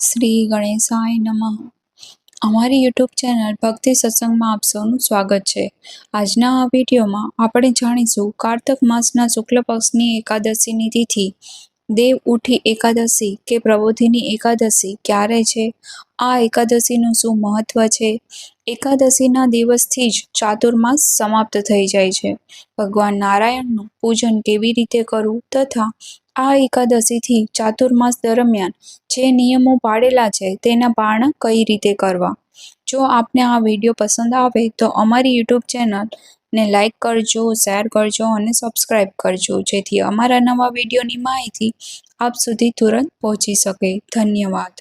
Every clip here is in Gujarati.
શ્રી ગણેશાય નમઃ. અમારી યુટ્યુબ ચેનલ ભક્તિ સત્સંગમાં આપ સૌનું સ્વાગત છે. આજના આ વિડીયોમાં આપણે જાણીશું કાર્તક માસના શુક્લ પક્ષની એકાદશીની તિથિ. દેવ ઉઠી એકાદશી કે પ્રબોધિની એકાદશી ક્યારે છે? આ એકાદશીનું શું મહત્વ છે? એકાદશીના દિવસથી જ ચાતુર્માસ સમાપ્ત થઈ જાય છે. ભગવાન નારાયણનું પૂજન કેવી રીતે કરવું તથા આ એકાદશીથી ચાતુર્માસ દરમિયાન જે નિયમો પાડેલા છે તેના પાળન કઈ રીતે કરવા? જો આપને આ વીડિયો પસંદ આવે તો અમારી યુટ્યુબ ચેનલને લાઇક કરજો, શેર કરજો અને સબસ્ક્રાઈબ કરજો, જેથી અમારા નવા વિડીયોની માહિતી આપ સુધી તુરંત પહોંચી શકે. ધન્યવાદ.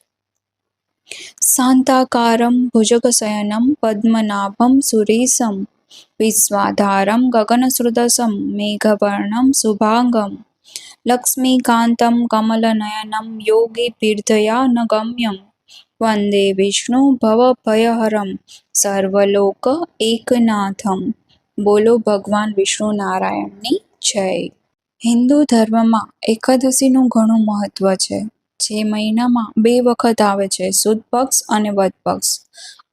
શાંતાકારમ ભુજગશયનમ પદ્મનાભમ સુરેશમ વિશ્વાધારમ ગગનસૃદસમ મેઘવર્ણમ શુભાંગમ લક્ષ્મીકાન્तं યોગી યોગીપીર્ધયા ન ગમ્યં વંદે વિષ્ણુ ભવભયહરમ સર્વલોક એકનાથમ બોલો ભગવાન વિષ્ણુ નારાયણની જય હિન્દુ ધર્મમાં એકાદશીનું ઘણું મહત્વ છે. જે મહિનામાં બે વખત આવે છે. સુદ પક્ષ અને વદ પક્ષ.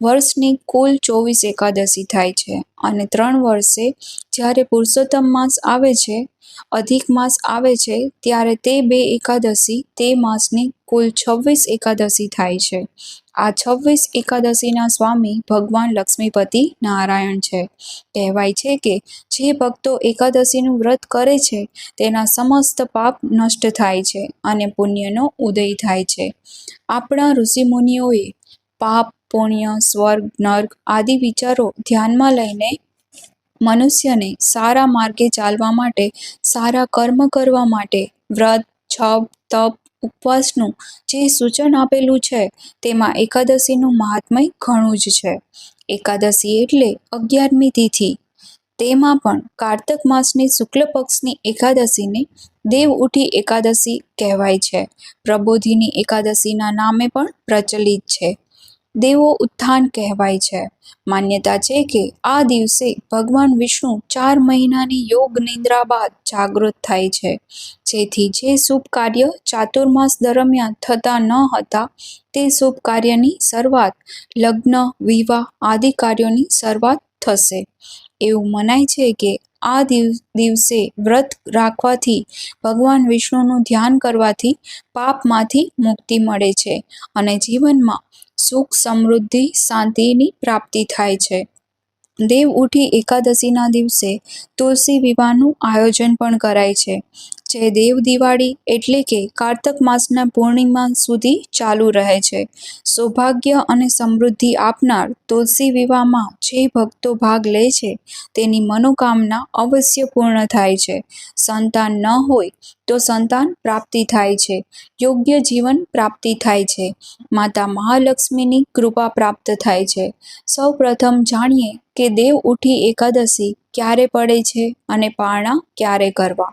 વર્ષની કુલ ચોવીસ એકાદશી થાય છે અને ત્રણ વર્ષે જ્યારે પુરુષોત્તમ માસ આવે છે, અધિક માસ આવે છે, ત્યારે તે બે એકાદશી તે માસની કુલ છવ્વીસ એકાદશી થાય છે. આ છવ્વીસ એકાદશીના સ્વામી ભગવાન લક્ષ્મીપતિ નારાયણ છે. કહેવાય છે કે જે ભક્તો એકાદશીનું વ્રત કરે છે, તેના સમસ્ત પાપ નષ્ટ થાય છે અને પુણ્યનો ઉદય થાય છે. આપણા ઋષિમુનિઓએ પાપ પુણ્ય, સ્વર્ગ, નર્ક આદિ વિચારો ધ્યાનમાં લઈને મનુષ્યને સારા માર્ગે ચાલવા માટે, સારા કર્મ કરવા માટે વ્રત, છપ, તપ, ઉપવાસનું જે સૂચન આપેલું છે, તેમાં એકાદશીનું મહાત્મય ઘણું જ છે. એકાદશી એટલે અગિયારમી તિથિ. તેમાં પણ કાર્તક માસની શુક્લ પક્ષની એકાદશીને દેવ ઉઠી એકાદશી કહેવાય છે. પ્રબોધિની એકાદશીના નામે પણ પ્રચલિત છે. દેવો ઉત્થાન કહેવાય છે. માન્યતા છે કે આ દિવસે ભગવાન વિષ્ણુ ચાર મહિનાની યોગ નિંદ્રા બાદ જાગૃત થાય છે. જેથી જે શુભ કાર્ય ચાતુર્માસ દરમિયાન થતા ન હતા, તે શુભ કાર્યની શરૂઆત લગ્ન, વિવાહ આદિ કાર્યોની શરૂઆત થશે. એવું મનાય છે કે આ દિવસે વ્રત રાખવાથી ભગવાન વિષ્ણુનું ધ્યાન કરવાથી પાપમાંથી મુક્તિ મળે છે અને જીવનમાં સુખ, સમૃદ્ધિ, શાંતિની પ્રાપ્તિ થાય છે. દેવ ઉઠી એકાદશીના દિવસે તુલસી વિવાહનું આયોજન પણ કરાય છે. જે દેવ દિવાળી એટલે કે કારતક માસના પૂર્ણિમા સુધી ચાલુ રહે છે. સૌભાગ્ય અને સમૃદ્ધિ આપનાર તુલસી વિવાહમાં જે ભક્તો ભાગ લે છે, તેની મનોકામના અવશ્ય પૂર્ણ થાય છે. સંતાન ન હોય તો સંતાન પ્રાપ્તિ થાય છે. યોગ્ય જીવન પ્રાપ્તિ થાય છે. માતા મહાલક્ષ્મીની કૃપા પ્રાપ્ત થાય છે. સૌ પ્રથમ જાણીએ કે દેવ ઉઠી એકાદશી ક્યારે પડે છે અને પારણા ક્યારે કરવા.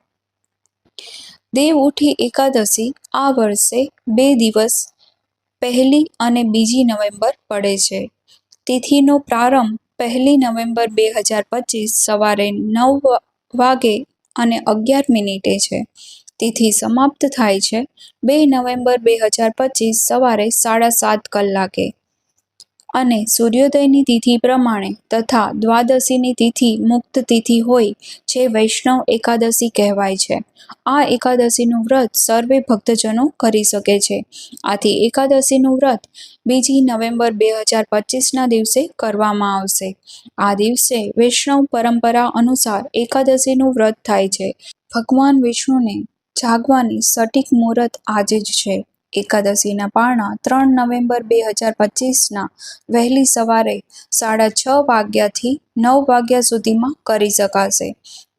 દેવ ઉઠી એકાદશી આ વર્ષે બે દિવસ પહેલી અને બીજી નવેમ્બર પડે છે. તિથિનો પ્રારંભ પહેલી નવેમ્બર બે હજાર પચીસ સવારે નવ વાગે અને અગિયાર મિનિટે છે. તિથિ સમાપ્ત થાય છે બે નવેમ્બર બે હજાર પચીસ સવારે સાડા સાત કલાકે. અને સૂર્યોદયની તિથિ પ્રમાણે તથા દ્વાદશીની તિથિ મુક્ત તિથિ હોય જે વૈષ્ણવ એકાદશી કહેવાય છે. આ એકાદશીનું વ્રત સર્વે ભક્તજનો કરી શકે છે. આથી એકાદશીનું વ્રત બીજી નવેમ્બર બે હજાર પચીસના દિવસે કરવામાં આવશે. આ દિવસે વૈષ્ણવ પરંપરા અનુસાર એકાદશીનું વ્રત થાય છે. ભગવાન વિષ્ણુને જાગવાની સટીક મુહૂર્ત આજે જ છે. એકાદશીના પારણા ત્રણ નવેમ્બર બે હજાર પચીસના વહેલી સવારે સાડા છ વાગ્યાથી નવ વાગ્યા સુધીમાં કરી શકાશે.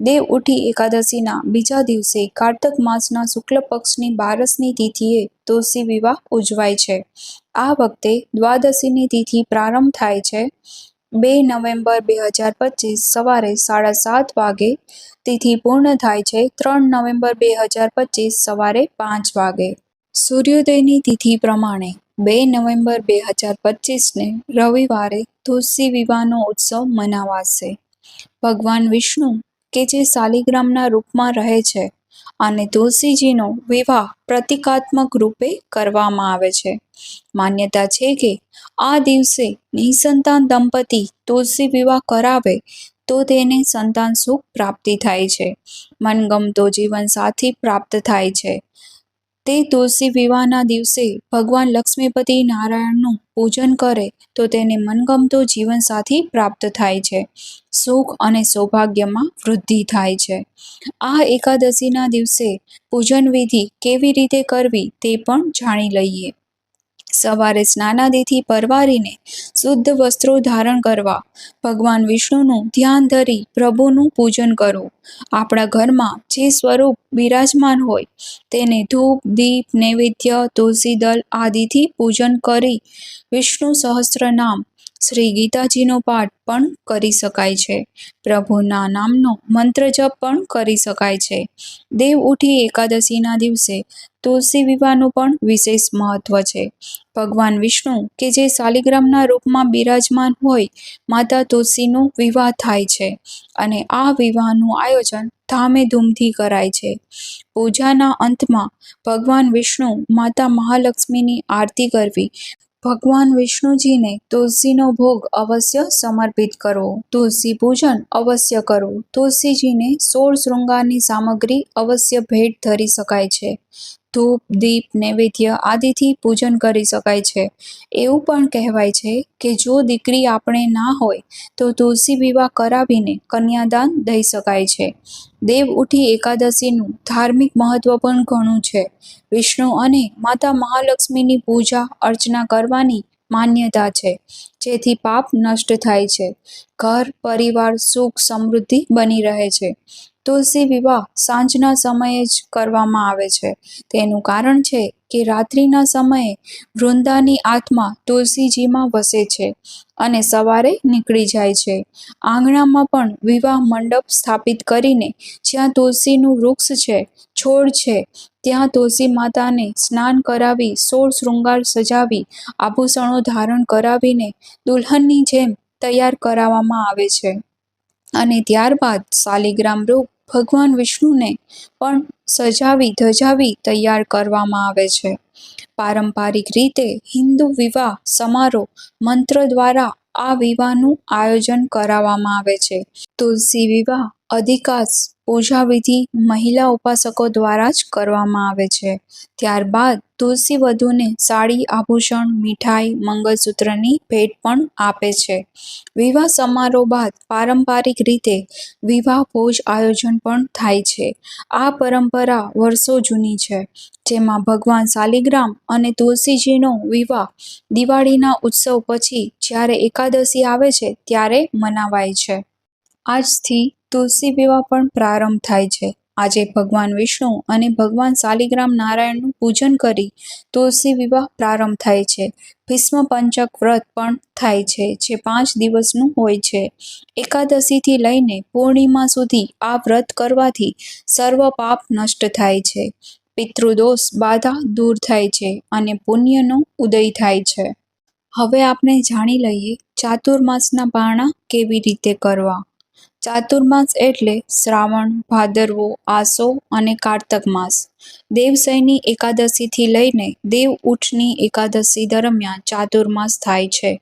દેવ ઉઠી એકાદશીના બીજા દિવસે કાર્તક માસના શુક્લ પક્ષની બારસની તિથિએ તુલસી વિવાહ ઉજવાય છે. આ વખતે દ્વાદશીની તિથિ પ્રારંભ થાય છે. બે નવેમ્બર બે હજાર પચીસ સવારે સાડા સાત વાગે તિથિ પૂર્ણ થાય છે. ત્રણ નવેમ્બર બે હજાર પચીસ સવારે પાંચ વાગે. સૂર્યોદયની તિથિ પ્રમાણે બે નવેમ્બર બે હજાર પચીસને રવિવારે તુલસી વિવાહનો ઉત્સવ મનાવાશે. ભગવાન વિષ્ણુ, કે જે શાલિગ્રામના રૂપમાં રહે છે, અને તુલસીજીનો વિવાહ પ્રતિકાત્મક રૂપે કરવામાં આવે છે. માન્યતા છે કે આ દિવસે નિસંતાન દંપતી તુલસી વિવાહ કરાવે તો તેને સંતાન સુખ પ્રાપ્તિ થાય છે. મનગમતો જીવનસાથી પ્રાપ્ત થાય છે. તે તુલસી વિવાહના દિવસે ભગવાન લક્ષ્મીપતિ નારાયણનું પૂજન કરે, તો તેને મનગમતો જીવનસાથી પ્રાપ્ત થાય છે. સુખ અને સૌભાગ્યમાં વૃદ્ધિ થાય છે. આ એકાદશીના દિવસે પૂજન વિધિ કેવી રીતે કરવી તે પણ જાણી લઈએ. સવારે સ્નાનાદિથી પરવારીને શુદ્ધ વસ્ત્રો ધારણ કરવા ભગવાન વિષ્ણુનું ધ્યાન ધરી પ્રભુનું પૂજન કરવું. આપણા ઘરમાં જે સ્વરૂપ બિરાજમાન હોય તેને ધૂપ, દીપ, નૈવેદ્ય, તુલસી દલ આદિથી પૂજન કરી વિષ્ણુ સહસ્ત્ર નામ શ્રી ગીતાજીનો પાઠ પણ કરી શકાય છે. પ્રભુના નામનો મંત્ર જપ પણ કરી શકાય છે. દેવ ઉઠી એકાદશીના દિવસે તુલસી વિવાહનું પણ વિશેષ મહત્વ છે. ભગવાન વિષ્ણુ કે જે શાલિગ્રામના રૂપમાં બિરાજમાન હોય, માતા તુલસીનો વિવાહ થાય છે અને આ વિવાહનું આયોજન ધામે ધૂમથી કરાય છે. પૂજાના અંતમાં ભગવાન વિષ્ણુ માતા મહાલક્ષ્મીની આરતી કરવી ભગવાન વિષ્ણુજીને તુલસીનો ભોગ અવશ્ય સમર્પિત કરવો તુલસી પૂજન અવશ્ય કરવું તુલસીજીને સોળ શૃંગારની સામગ્રી અવશ્ય ભેટ ધરી શકાય છે. ધૂપ, દીપ, નૈવેદ્ય આદિથી પૂજન કરી શકાય છે. એવું પણ કહેવાય છે કે જો દીકરી આપણે ના હોય, તો તુલસી વિવાહ કરાવીને કન્યાદાન દઈ શકાય છે. દેવ ઉઠી એકાદશીનું ધાર્મિક મહત્વ પણ ઘણું છે. વિષ્ણુ અને માતા મહાલક્ષ્મીની પૂજા, અર્ચના કરવાની માન્યતા છે. જેથી પાપ નષ્ટ થાય છે. ઘર, પરિવાર, સુખ સમૃદ્ધિ બની રહે છે. તુલસી વિવાહ સાંજના સમયે જ કરવામાં આવે છે. તેનું કારણ છે કે રાત્રિના સમયે વૃંદાની આત્મા તુલસીજીમાં વસે છે અને સવારે નીકળી જાય છે. આંગણામાં પણ વિવાહ મંડપ સ્થાપિત કરીને જ્યાં તુલસીનું વૃક્ષ છે, છોડ છે, ત્યાં તુલસી માતાને સ્નાન કરાવી સોળ શૃંગાર સજાવી આભૂષણો ધારણ કરાવીને દુલ્હનની જેમ તૈયાર કરાવવામાં આવે છે. અને ત્યારબાદ શાલિગ્રામ રૂપ ભગવાન વિષ્ણુને પણ સજાવી, ધજાવી તૈયાર કરવામાં આવે છે. પારંપરિક રીતે હિન્દુ વિવાહ સમારોહ મંત્ર દ્વારા આ વિવાહનું આયોજન કરાવવામાં આવે છે. તુલસી વિવાહ અધિકાંશ પૂજા વિધિ મહિલા ઉપાસકો દ્વારા જ કરવામાં આવે છે. ત્યારબાદ તુલસી વધુને સાડી, આભૂષણ, મીઠાઈ, મંગળસૂત્રની ભેટ પણ આપે છે. વિવાહ સમારોહ બાદ પારંપરિક રીતે વિવાહ ભોજ આયોજન પણ થાય છે. આ પરંપરા વર્ષો જૂની છે. જેમાં ભગવાન શાલિગ્રામ અને તુલસીજીનો વિવાહ દિવાળીના ઉત્સવ પછી જ્યારે એકાદશી આવે છે ત્યારે મનાવાય છે. આજથી તુલસી વિવાહ પણ પ્રારંભ થાય છે. આજે ભગવાન વિષ્ણુ અને ભગવાન શાલિગ્રામ નારાયણનું પૂજન કરી તુલસી વિવાહ પ્રારંભ થાય છે. ભીષ્મ પંચક વ્રત પણ થાય છે, જે પાંચ દિવસનું હોય છે. એકાદશીથી લઈને પૂર્ણિમા સુધી આ વ્રત કરવાથી સર્વ પાપ નષ્ટ થાય છે. પિતૃદોષ બાધા દૂર થાય છે અને પુણ્યનો ઉદય થાય છે. હવે આપણે જાણી લઈએ ચાતુર્માસના પારણા કેવી રીતે કરવા. ચાતુર્માસ એટલે શ્રાવણ, ભાદરવો, આસો અને કારતક માસ. દેવસૈની એકાદશીથી લઈને દેવ ઉઠની એકાદશી દરમિયાન ચાતુર્માસ થાય છે.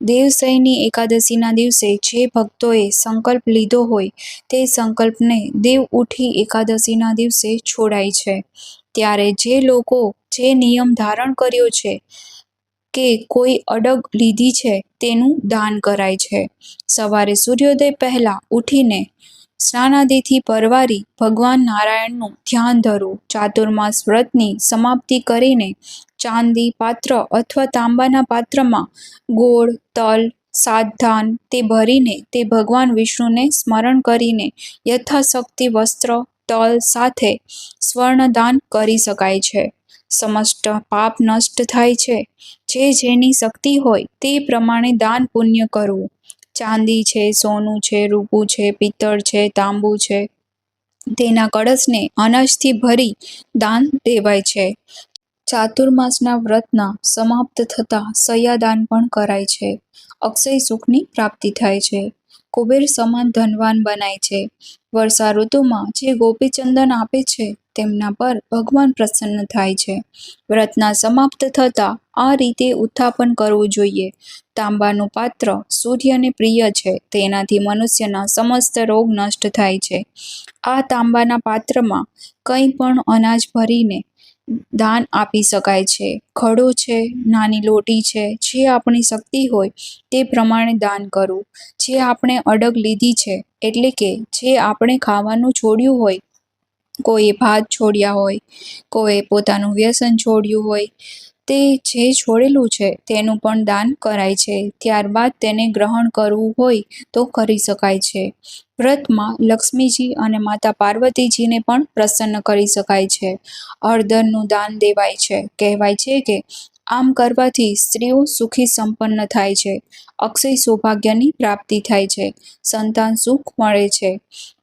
દેવસૈની એકાદશીના દિવસે જે ભક્તોએ સંકલ્પ લીધો હોય તે સંકલ્પને દેવ ઉઠી એકાદશીના દિવસે છોડાય છે. ત્યારે જે લોકો જે નિયમ ધારણ કર્યો છે કે કોઈ અડગ લીધી છે તેનું દાન કરાય છે. સવારે સૂર્યોદય પહેલાં ઉઠીને સ્નાનાદિથી પરવારી ભગવાન નારાયણનું ધ્યાન ધરવું ચાતુર્માસ વ્રતની સમાપ્તિ કરીને ચાંદી પાત્ર અથવા તાંબાના પાત્રમાં ગોળ, તલ સાતધાન તે ભરીને તે ભગવાન વિષ્ણુને સ્મરણ કરીને યથાશક્તિ વસ્ત્ર, તલ સાથે સ્વર્ણદાન કરી શકાય છે. સમસ્ત પાપ નષ્ટ થાય છે. જે જેની શક્તિ હોય તે પ્રમાણે દાન પુણ્ય કરવું. ચાંદી છે, સોનું છે, રૂપું છે, પિત્તળ છે, તાંબુ છે. તેના કળશને અનાજથી ભરી દાન દેવાય છે. ચાતુર્માસના વ્રતના સમાપ્ત થતાં સયાદાન પણ કરાય છે. અક્ષય સુખની પ્રાપ્તિ થાય છે. કુબેર સમાન ધનવાન બનાય છે. વર્ષા ઋતુમાં જે ગોપીચંદન આપે છે તેમના પર ભગવાન પ્રસન્ન થાય છે. વ્રતના સમાપ્ત થતા આ રીતે ઉત્થાપન કરવું જોઈએ. તાંબાનું પાત્ર સૂર્યને પ્રિય છે, તેનાથી મનુષ્યના સમસ્ત રોગ નષ્ટ થાય છે. આ તાંબાના પાત્રમાં કંઈ પણ અનાજ ભરીને દાન આપી શકાય છે. ખડો છે, નાની લોટી છે, જે આપણી શક્તિ હોય તે પ્રમાણે દાન કરવું. જે આપણે અડગ લીધી છે, એટલે કે જે આપણે ખાવાનું છોડ્યું હોય કોઈએ ભાત છોડ્યા હોય કોઈએ પોતાનું વ્યસન છોડ્યું હોય, તે જે છોડેલું છે તેનું પણ દાન કરાય છે. ત્યારબાદ તેને ગ્રહણ કરવું હોય તો કરી શકાય છે. વ્રતમાં લક્ષ્મીજી અને માતા પાર્વતીજીને પણ પ્રસન્ન કરી શકાય છે. હળદરનું દાન દેવાય છે. કહેવાય છે કે આમ કરવાથી સ્ત્રીઓ સુખી સંપન્ન થાય છે. અક્ષય સૌભાગ્યની પ્રાપ્તિ થાય છે. સંતાન સુખ મળે છે.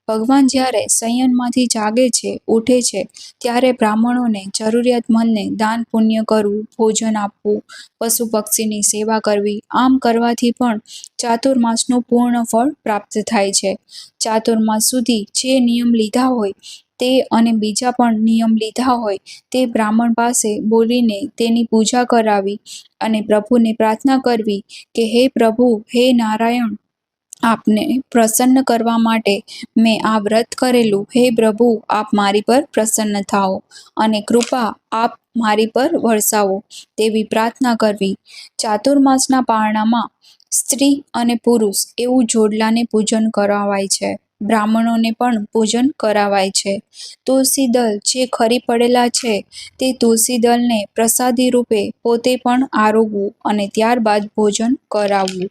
ભગવાન જ્યારે સંયનમાંથી જાગે છે, ઉઠે છે, ત્યારે બ્રાહ્મણોને જરૂરિયાતમંદને દાન પુણ્ય કરવું, ભોજન આપવું, પશુ પક્ષીની સેવા કરવી, આમ કરવાથી પણ ચાતુર્માસનું પૂર્ણ ફળ પ્રાપ્ત થાય છે. ચાતુર્માસ સુધી જે નિયમ લીધા હોય, તે અને બીજા પણ નિયમ લીધા હોય, તે બ્રાહ્મણ પાસે બોલીને તેની પૂજા કરાવી અને પ્રભુને પ્રાર્થના કરવી કે, હે પ્રભુ, હે નારાયણ આપને પ્રસન્ન કરવા માટે મેં આ વ્રત કરેલું. હે પ્રભુ, આપ મારી પર પ્રસન્ન થાઓ અને કૃપા આપ મારી પર વરસાવો તેવી પ્રાર્થના કરવી. ચાતુર્માસના પારણામાં સ્ત્રી અને પુરુષ એવું જોડલાને પૂજન કરાવાય છે. બ્રાહ્મણોને પણ પૂજન કરાવાય છે. તુલસી દળ જે ખરી પડેલા છે, તે તુલસી દળને પ્રસાદી રૂપે પોતે પણ આરોગવું અને ત્યારબાદ ભોજન કરાવવું.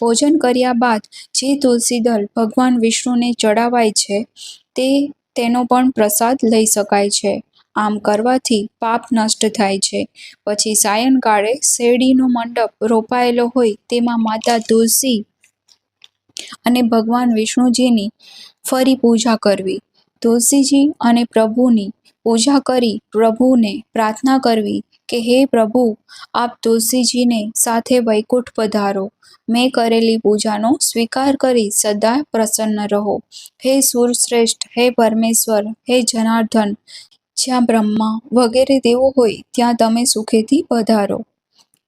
ભોજન કર્યા બાદ જે તુલસી દળ ભગવાન વિષ્ણુને ચડાવાય છે, તે તેનો પણ પ્રસાદ લઈ શકાય છે. આમ કરવાથી પાપ નષ્ટ થાય છે. પછી સાયંકાળે શેરડીનો મંડપ રોપાયેલો હોય તેમાં માતા તુલસી અને ભગવાન વિષ્ણુજીની ફરી પૂજા કરવી. તુલસીજી અને પ્રભુની પૂજા કરી પ્રભુને પ્રાર્થના કરવી કે, હે પ્રભુ, આપ તુલસીજીને સાથે વૈકુંઠ પધારો. મેં કરેલી પૂજાનો સ્વીકાર કરી સદા પ્રસન્ન રહો. હે સુરશ્રેષ્ઠ, હે પરમેશ્વર, હે જનાર્દન, જ્યાં બ્રહ્મા વગેરે દેવો હોય, ત્યાં તમે સુખેથી પધારો.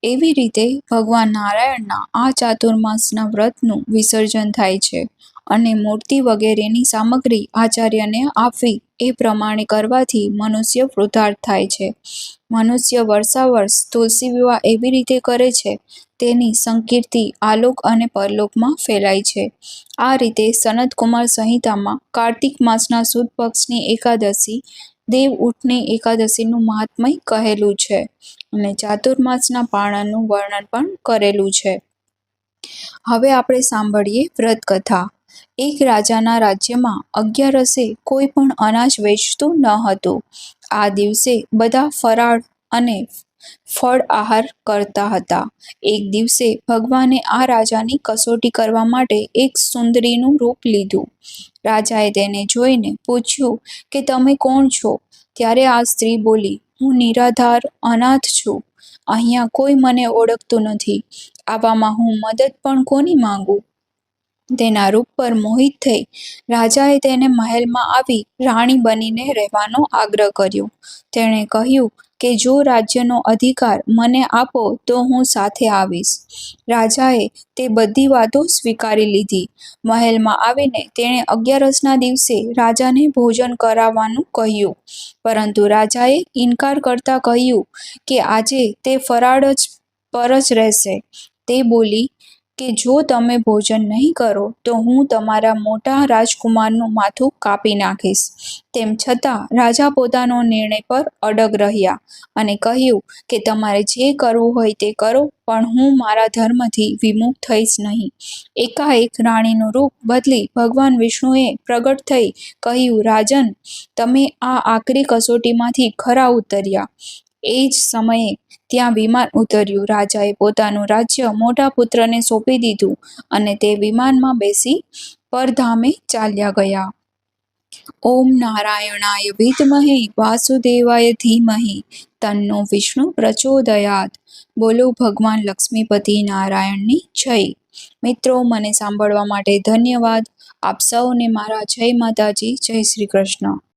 એવી રીતે ભગવાન નારાયણના આ ચાતુર્માસના વ્રતનું વિસર્જન થાય છે અને મૂર્તિ વગેરેની સામગ્રી આચાર્યને આપવી એ પ્રમાણે કરવાથી મનુષ્ય કૃતાર્થ થાય છે. મનુષ્ય વર્ષાવર્ષ તુલસી વિવાહ એવી રીતે કરે છે, તેની સંકીર્તિ આલોક અને પરલોકમાં ફેલાય છે. આ રીતે સનત કુમાર સંહિતામાં કાર્તિક માસના સુદ પક્ષની એકાદશી, દેવ ઉઠની એકાદશીનું મહાત્મય કહેલું છે. અને ચાતુર્માસના પાળનનું વર્ણન પણ કરેલું છે. હવે આપણે સાંભળીએ વ્રત કથા એક રાજાના રાજ્યમાં અગિયારસે કોઈ પણ અનાજ વેચતું ન હતું. આ દિવસે બધા ફરાળ અને ફળ આહાર કરતા હતા. એક દિવસે ભગવાને આ રાજાની કસોટી કરવા માટે એક સુંદરીનું રૂપ લીધું. રાજાએ તેને જોઈને પૂછ્યું કે તમે કોણ છો? ત્યારે આ સ્ત્રી બોલી હું નિરાધાર, અનાથ છું. અહીંયા કોઈ મને ઓળખતું નથી. આવામાં હું મદદ પણ કોની માંગુ? તેના રૂપ પર મોહિત થઈ રાજાએ તેને મહેલમાં આવી રાણી બનીને રહેવાનો આગ્રહ કર્યો. તેણે કહ્યું કે જો રાજ્યનો અધિકાર મને આપો, તો હું સાથે આવીશ. રાજાએ તે બધી વાતો સ્વીકારી લીધી. મહેલમાં આવીને તેણે અગિયારસના દિવસે રાજાને ભોજન કરાવવાનું કહ્યું. પરંતુ રાજાએ ઇનકાર કરતા કહ્યું કે આજે તે ફરાળ જ, પર જ રહેશે. તે બોલી કે જો તમે ભોજન નહીં કરો, તો હું તમારા મોટા રાજકુમારનું માથું કાપી નાખીશ. તેમ છતાં, રાજા પોતાનો નિર્ણય પર અડગ રહ્યા અને કહ્યું કે તમારે જે કરવું હોય તે કરો, પણ હું મારા ધર્મથી વિમુખ થઈશ નહીં. એકાએક રાણીનું રૂપ બદલી ભગવાન વિષ્ણુએ પ્રગટ થઈ કહ્યું, રાજન, તમે આ આકરી કસોટીમાંથી ખરા ઉતર્યા. એ જ સમયે ત્યાં વિમાન ઉતર્યું. રાજાએ પોતાનું રાજ્ય મોટા પુત્રને સોંપી દીધું અને તે વિમાનમાં બેસી પરધામે ચાલ્યા ગયા. ઓમ નારાયણાય વિદ્મહે વાસુદેવાય ધીમહે. તન્નો વિષ્ણુ પ્રચોદયાત. બોલો ભગવાન લક્ષ્મીપતિ નારાયણની જય. મિત્રો, મને સાંભળવા માટે ધન્યવાદ. આપ સૌને મારા જય માતાજી. જય શ્રી કૃષ્ણ.